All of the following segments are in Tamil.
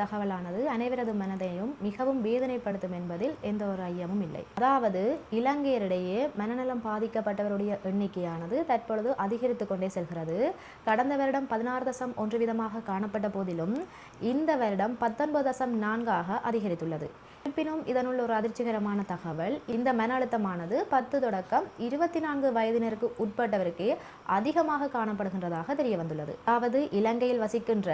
தகவலானது அனைவரது மனதையும் மிகவும் வேதனைப்படுத்தும் என்பதில் எந்த ஒரு ஐயமும் இல்லை. அதாவது இலங்கையரிடையே மனநலம் பாதிக்கப்பட்டவருடைய எண்ணிக்கையானது தற்பொழுது அதிகரித்து கொண்டே செல்கிறது. கடந்த வருடம் பதினாறு தசம் ஒன்று விதமாக காணப்பட்ட போதிலும் இந்த வருடம் பத்தொன்பது தசம் நான்காக அதிகரித்துள்ளது. இருப்பினும் இதனுள்ள ஒரு அதிர்ச்சிகரமான தகவல். இந்த மன அழுத்தமானது பத்து தொடக்கம் இருபத்தி நான்கு வயதினருக்கு உட்பட்டவருக்கே அதிகமாக காணப்படுகின்றதாக தெரிய வந்துள்ளது அதாவது இலங்கையில் வசிக்கின்ற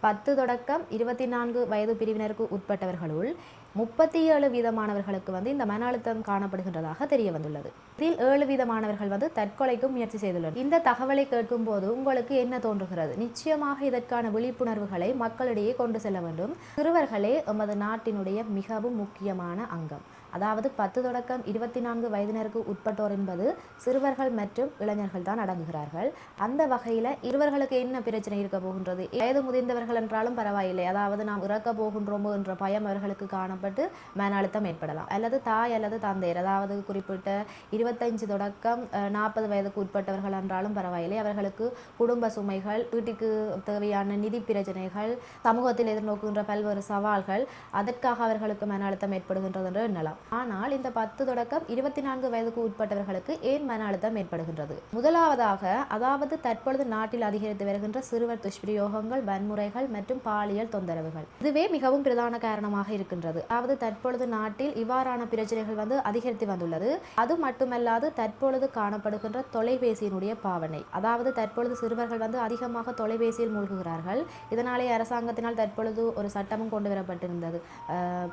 பத்து தொடக்கம் இருபத்தி நான்கு வயது பிரிவினருக்கு உட்பட்டவர்களுள் முப்பத்தி ஏழு வீதமானவர்களுக்கு வந்து இந்த மன அழுத்தம் காணப்படுகின்றதாக தெரிய வந்துள்ளது இதில் ஏழு வீதமானவர்கள் வந்து தற்கொலைக்கும் முயற்சி செய்துள்ளனர். இந்த தகவலை கேட்கும் போது உங்களுக்கு என்ன தோன்றுகிறது? நிச்சயமாக இதற்கான விழிப்புணர்வுகளை மக்களிடையே கொண்டு செல்ல வேண்டும். சிறுவர்களே எமது நாட்டினுடைய மிகவும் முக்கியமான அங்கம். அதாவது பத்து தொடக்கம் இருபத்தி நான்கு வயதினருக்கு உட்பட்டோர் என்பது சிறுவர்கள் மற்றும் இளைஞர்கள் தான் அடங்குகிறார்கள். அந்த வகையில் இருவர்களுக்கு என்ன பிரச்சனை இருக்க போகின்றது? வயது முதிர்ந்தவர்கள் என்றாலும் பரவாயில்லை. அதாவது நாம் இறக்க போகின்றோமோ என்ற பயம் அவர்களுக்கு காணப்பட்டு மன அழுத்தம் ஏற்படலாம். அல்லது தாய் அல்லது தந்தையர் அதாவது குறிப்பிட்ட இருபத்தஞ்சு தொடக்கம் நாற்பது வயதுக்கு உட்பட்டவர்கள் என்றாலும் பரவாயில்லை. அவர்களுக்கு குடும்ப சுமைகள் வீட்டுக்கு தேவையான நிதி பிரச்சனைகள் சமூகத்தில் எதிர்நோக்குகின்ற பல்வேறு சவால்கள் அதற்காக அவர்களுக்கு மன அழுத்தம் ஏற்படுகின்றது என்று எண்ணலாம். ஆனால் இந்த பத்து தொடக்கம் இருபத்தி நான்கு வயதுக்கு உட்பட்டவர்களுக்கு ஏன் மன அழுத்தம் ஏற்படுகின்றது? முதலாவதாக அதாவது தற்பொழுது நாட்டில் அதிகரித்து வருகின்ற சிறுவர் துஷ்பிரயோகங்கள் வன்முறைகள் மற்றும் பாலியல் தொந்தரவுகள். இதுவே மிகவும் பிரதான காரணமாக இருக்கின்றது. அதாவது தற்பொழுது நாட்டில் இவ்வாறான பிரச்சனைகள் வந்து அதிகரித்து வந்துள்ளது. அது மட்டுமல்லாது தற்பொழுது காணப்படுகின்ற தொலைபேசியினுடைய பாவனை. அதாவது தற்பொழுது சிறுவர்கள் வந்து அதிகமாக தொலைபேசியில் மூழ்குகிறார்கள். இதனாலே அரசாங்கத்தினால் தற்பொழுது ஒரு சட்டமும் கொண்டு வரப்பட்டிருந்தது.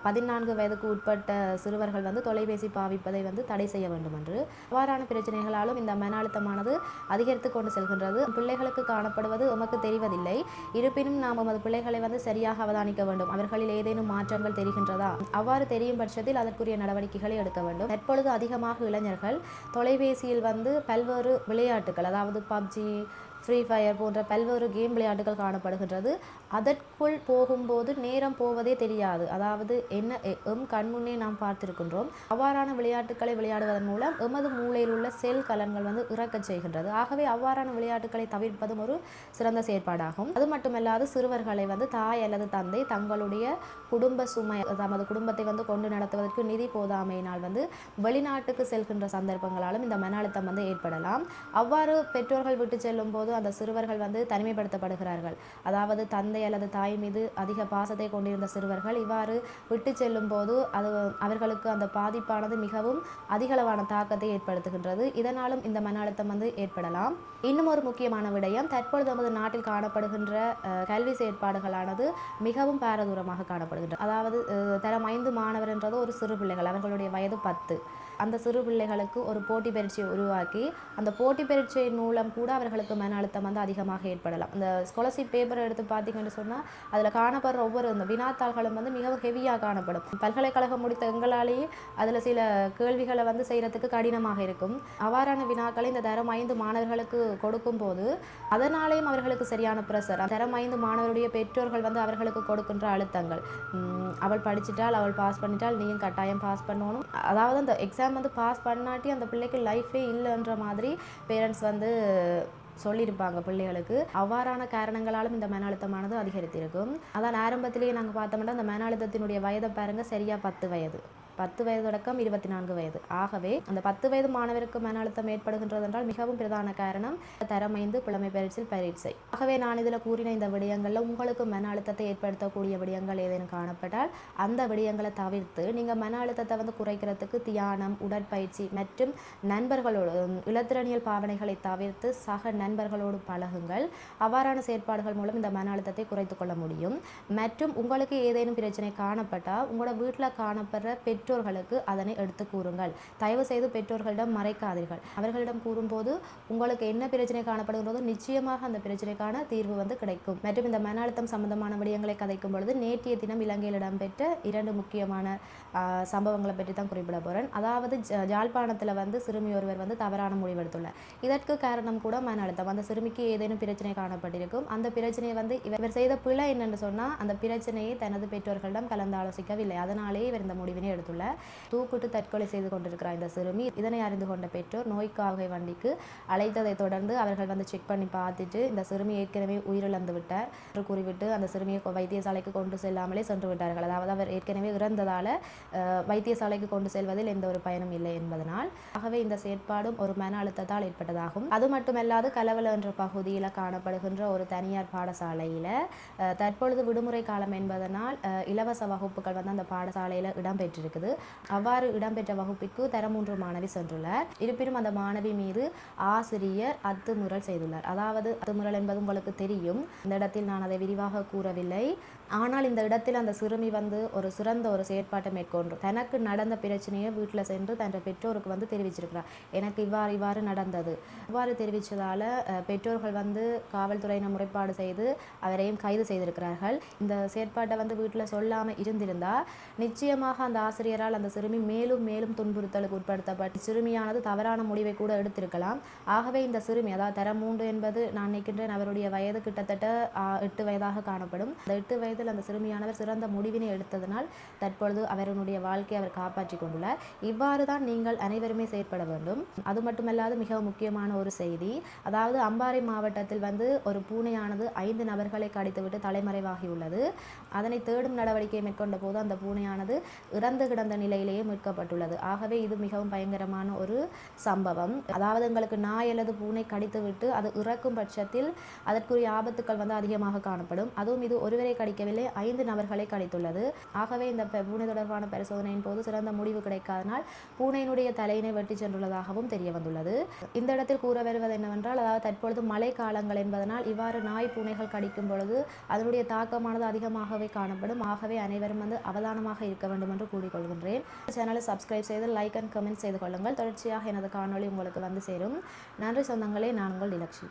பதினான்கு வயதுக்கு உட்பட்ட இவர்கள் வந்து தொலைபேசி பாவிப்பதை வந்து தடை செய்ய வேண்டும் என்று அவ்வாறான பிரச்சனைகளாலும் இந்த மன அழுத்தமானது அதிகரித்து கொண்டு செல்கின்றது. பிள்ளைகளுக்கு காணப்படுவது உமக்கு தெரிவதில்லை. இருப்பினும் நாம் உமது பிள்ளைகளை வந்து சரியாக அவதானிக்க வேண்டும். அவர்களில் ஏதேனும் மாற்றங்கள் தெரிகின்றதா? அவ்வாறு தெரியும் பட்சத்தில் அதற்குரிய நடவடிக்கைகளை எடுக்க வேண்டும். தற்பொழுது அதிகமாக இளைஞர்கள் தொலைபேசியில் வந்து பல்வேறு விளையாட்டுகள் அதாவது பப்ஜி ஃப்ரீ ஃபயர் போன்ற பல்வேறு கேம் விளையாட்டுகள் காணப்படுகின்றது. அதற்குள் போகும்போது நேரம் போவதே தெரியாது. அதாவது என்ன எம் கண்முன்னே நாம் பார்த்திருக்கின்றோம். அவ்வாறான விளையாட்டுகளை விளையாடுவதன் மூலம் எமது மூளையில் உள்ள செல் கலன்கள் வந்து இறக்கச் செய்கின்றது. ஆகவே அவ்வாறான விளையாட்டுகளை தவிர்ப்பதும் ஒரு சிறந்த செயற்பாடாகும். அது மட்டுமல்லாது சிறுவர்களை வந்து தாய் அல்லது தந்தை தங்களுடைய குடும்ப சுமை தமது குடும்பத்தை வந்து கொண்டு நடத்துவதற்கு நிதி போதாமையினால் வந்து வெளிநாட்டுக்கு செல்கின்ற சந்தர்ப்பங்களாலும் இந்த மன அழுத்தம் வந்து ஏற்படலாம். அவ்வாறு பெற்றோர்கள் விட்டு செல்லும் போது அந்த சிறுவர்கள் வந்து தனிமைப்படுத்தப்படுகிறார்கள். அதாவது தந்தை அல்லது தாய் மீது அதிக பாசத்தை கொண்டிருந்த சிறுவர்கள் இவ்வாறு விட்டு செல்லும் போது அது அவர்களுக்கு அந்த பாதிப்பானது மிகவும் அதிகளவான தாக்கத்தை ஏற்படுத்துகின்றது. இதனாலும் இந்த மன அழுத்தம் வந்து ஏற்படலாம். இன்னும் ஒரு முக்கியமான விடயம் தற்பொழுது நமது நாட்டில் காணப்படுகின்ற கல்வி செயற்பாடுகளானது மிகவும் பாரதூரமாக காணப்படுகின்றது அதாவது தரம் ஐந்து மாணவர் என்றது ஒரு சிறு பிள்ளைகள் அவர்களுடைய வயது பத்து. அந்த சிறு பிள்ளைகளுக்கு ஒரு போட்டி பரீட்சையை உருவாக்கி அந்த போட்டி பரீட்சையின் மூலம் கூட அவர்களுக்கு மன அழுத்தம் வந்து அதிகமாக ஏற்படலாம். இந்த ஸ்காலர்ஷிப் பேப்பரை எடுத்து பார்த்தீங்கன்னு சொன்னால் அதில் காணப்படுற ஒவ்வொரு இந்த வினாத்தாள்களும் வந்து மிகவும் ஹெவியாக காணப்படும். பல்கலைக்கழகம் முடித்த எங்களாலேயே அதில் சில கேள்விகளை வந்து செய்கிறதுக்கு கடினமாக இருக்கும். அவ்வாறான வினாக்களை இந்த தரம் ஐந்து மாணவர்களுக்கு கொடுக்கும் போது அதனாலேயும் அவர்களுக்கு சரியான ப்ரெஷர் தரம் ஐந்து மாணவருடைய பெற்றோர்கள் வந்து அவர்களுக்கு கொடுக்கின்ற அழுத்தங்கள். அவள் படிச்சிட்டால் அவள் பாஸ் பண்ணிட்டால் நீயும் கட்டாயம் பாஸ் பண்ணணும். அதாவது அந்த எக்ஸாம் வந்து பாஸ் பண்ணாட்டி அந்த பிள்ளைக்கு லைஃபே இல்லைன்ற மாதிரி பேரண்ட்ஸ் வந்து சொல்லியிருப்பாங்க பிள்ளைகளுக்கு. அவ்வாறான காரணங்களாலும் இந்த மன அழுத்தமானது அதிகரித்திருக்கும். அதான் ஆரம்பத்திலேயே நாங்கள் பார்த்தோம்னா இந்த மன அழுத்தத்தினுடைய வயதை பாருங்கள் சரியா பத்து வயது. பத்து வயது தொடக்கம் இருபத்தி நான்கு வயது. ஆகவே அந்த பத்து வயது மாணவருக்கு மன அழுத்தம் ஏற்படுகின்றது என்றால் மிகவும் பிரதான காரணம் தரமைந்து புலமை பயிற்சியில் பயிற்சி. ஆகவே நான் இதில் கூறின இந்த விடயங்களில் உங்களுக்கு மன அழுத்தத்தை ஏற்படுத்தக்கூடிய விடயங்கள் ஏதேனும் காணப்பட்டால் அந்த விடயங்களை தவிர்த்து நீங்கள் மன அழுத்தத்தை வந்து குறைக்கிறதுக்கு தியானம் உடற்பயிற்சி மற்றும் நண்பர்களோடு உம், இலத்திரனியல் பாவனைகளை தவிர்த்து சக நண்பர்களோடு பழகுங்கள். அவ்வாறான செயற்பாடுகள் மூலம் இந்த மன அழுத்தத்தை குறைத்துக் கொள்ள முடியும். மற்றும் உங்களுக்கு ஏதேனும் பிரச்சனை காணப்பட்டால் உங்களோட வீட்டில் காணப்படுற பெற்றோர்களுக்கு அதனை எடுத்து கூறுங்கள். தயவு செய்து பெற்றோர்களிடம் மறைக்காதீர்கள். அவர்களிடம் கூறும்போது உங்களுக்கு என்ன பிரச்சனை காணப்படுகிறதோ நிச்சயமாக அந்த பிரச்சனைக்கான தீர்வு வந்து கிடைக்கும். மற்றும் இந்த மன அழுத்தம் சம்பந்தமான விடயங்களை கதைக்கும் பொழுது நேற்றைய தினம் இலங்கையில் இடம்பெற்ற இரண்டு முக்கியமான சம்பவங்களை பற்றி தான் குறிப்பிட போகிறேன் அதாவது ஜ- ஜாழ்ப்பாணத்தில் வந்து சிறுமி ஒருவர் வந்து தவறான முடிவெடுத்துள்ளார். இதற்கு காரணம் கூட மன அழுத்தம். அந்த சிறுமிக்கு ஏதேனும் பிரச்சனை காணப்பட்டிருக்கும். அந்த பிரச்சனையை வந்து இவர் செய்த பிழை என்னென்னு சொன்னால் அந்த பிரச்சனையை தனது பெற்றோர்களிடம் கலந்து ஆலோசிக்கவில்லை. அதனாலேயே இவர் இந்த முடிவினை எடுத்துள்ளார். தெரிவிக்கப்பட்டுள்ளார் தூக்கிட்டு தற்கொலை செய்து கொண்டிருக்கிறார் இந்த சிறுமி. இதனை அறிந்து கொண்ட பெற்றோர் நோய்க்காக வண்டிக்கு அழைத்ததை தொடர்ந்து அவர்கள் வந்து செக் பண்ணி பார்த்துட்டு இந்த சிறுமி ஏற்கனவே உயிரிழந்து விட்டார் என்று கூறிவிட்டு அந்த சிறுமியை வைத்தியசாலைக்கு கொண்டு செல்லாமலே சென்று விட்டார்கள். அதாவது அவர் ஏற்கனவே இறந்ததால் வைத்தியசாலைக்கு கொண்டு செல்வதில் எந்த ஒரு பயனும் இல்லை என்பதனால். ஆகவே இந்த செயற்பாடும் ஒரு மன அழுத்தத்தால் ஏற்பட்டதாகும். அது மட்டுமல்லாது கலவல என்ற பகுதியில் காணப்படுகின்ற ஒரு தனியார் பாடசாலையில் தற்பொழுது விடுமுறை காலம் என்பதனால் இலவச வகுப்புகள் வந்து அந்த பாடசாலையில் இடம்பெற்றிருக்கு இருக்குது அவ்வாறு இடம்பெற்ற வகுப்பிற்கு தரமூன்று மாணவி சென்றுள்ளார் இருப்பினும் அந்த மாணவி மீது ஆசிரியர் அத்துமுறல் செய்துள்ளார். அதாவது அத்துமுறல் என்பது உங்களுக்கு தெரியும். இந்த இடத்தில் நான் அதை விரிவாக கூறவில்லை. ஆனால் இந்த இடத்தில் அந்த சிறுமி வந்து ஒரு சிறந்த ஒரு செயற்பாட்டை மேற்கொண்டு தனக்கு நடந்த பிரச்சனையை வீட்டில் சென்று தன் பெற்றோருக்கு வந்து தெரிவிச்சிருக்கிறார். எனக்கு இவ்வாறு இவ்வாறு நடந்தது. இவ்வாறு தெரிவித்ததால் பெற்றோர்கள் வந்து காவல்துறையினர் முறைப்பாடு செய்து அவரையும் கைது செய்திருக்கிறார்கள். இந்த செயற்பாட்டை வந்து வீட்டில் சொல்லாமல் இருந்திருந்தால் நிச்சயமாக அந்த ஆசிரியர் ஆசிரியரால் அந்த சிறுமி மேலும் மேலும் துன்புறுத்தலுக்கு உட்படுத்தப்பட்டு சிறுமியானது தவறான முடிவை கூட எடுத்திருக்கலாம். ஆகவே இந்த சிறுமி அதாவது தரம் மூன்று என்பது நான் நினைக்கின்றேன் அவருடைய வயது கிட்டத்தட்ட எட்டு வயதாக காணப்படும். அந்த எட்டு வயதில் அந்த சிறுமியானவர் சிறந்த முடிவினை எடுத்ததனால் தற்பொழுது அவருடைய வாழ்க்கையை அவர் காப்பாற்றி கொண்டுள்ளார். இவ்வாறு தான் நீங்கள் அனைவருமே செயற்பட வேண்டும். அது மட்டுமல்லாது மிக முக்கியமான ஒரு செய்தி அதாவது அம்பாறை மாவட்டத்தில் வந்து ஒரு பூனையானது ஐந்து நபர்களை கடித்துவிட்டு தலைமறைவாகியுள்ளது அதனை தேடும் நடவடிக்கை மேற்கொண்ட போது அந்த பூனையானது இறந்து கிட கிடந்த நிலையிலேயே மீட்கப்பட்டுள்ளது. ஆகவே இது மிகவும் பயங்கரமான ஒரு சம்பவம். அதாவது எங்களுக்கு நாய் அல்லது பூனை கடித்துவிட்டு அது இறக்கும் பட்சத்தில் அதற்குரிய ஆபத்துக்கள் வந்து அதிகமாக காணப்படும். அதுவும் இது ஒருவரை கடிக்கவில்லை ஐந்து நபர்களை கடித்துள்ளது. ஆகவே இந்த பூனை தொடர்பான பரிசோதனையின் போது சிறந்த முடிவு கிடைக்காதனால் பூனையினுடைய தலையினை வெட்டி சென்றுள்ளதாகவும் தெரிய வந்துள்ளது இந்த இடத்தில் கூற வருவது என்னவென்றால் அதாவது தற்பொழுது மழை காலங்கள் என்பதனால் இவ்வாறு நாய் பூனைகள் கடிக்கும் பொழுது அதனுடைய தாக்கமானது அதிகமாகவே காணப்படும். ஆகவே அனைவரும் வந்து அவதானமாக இருக்க வேண்டும் என்று கூறிக்கொள்கின்றேன் சேனலை சப்ஸ்கிரைப் செய்து லைக் அண்ட் கமெண்ட் செய்து கொள்ளுங்கள். தொடர்ச்சியாக எனது காணொளி உங்களுக்கு வந்து சேரும். நன்றி சொந்தங்களே நான் உங்கள் நிலக்ஷி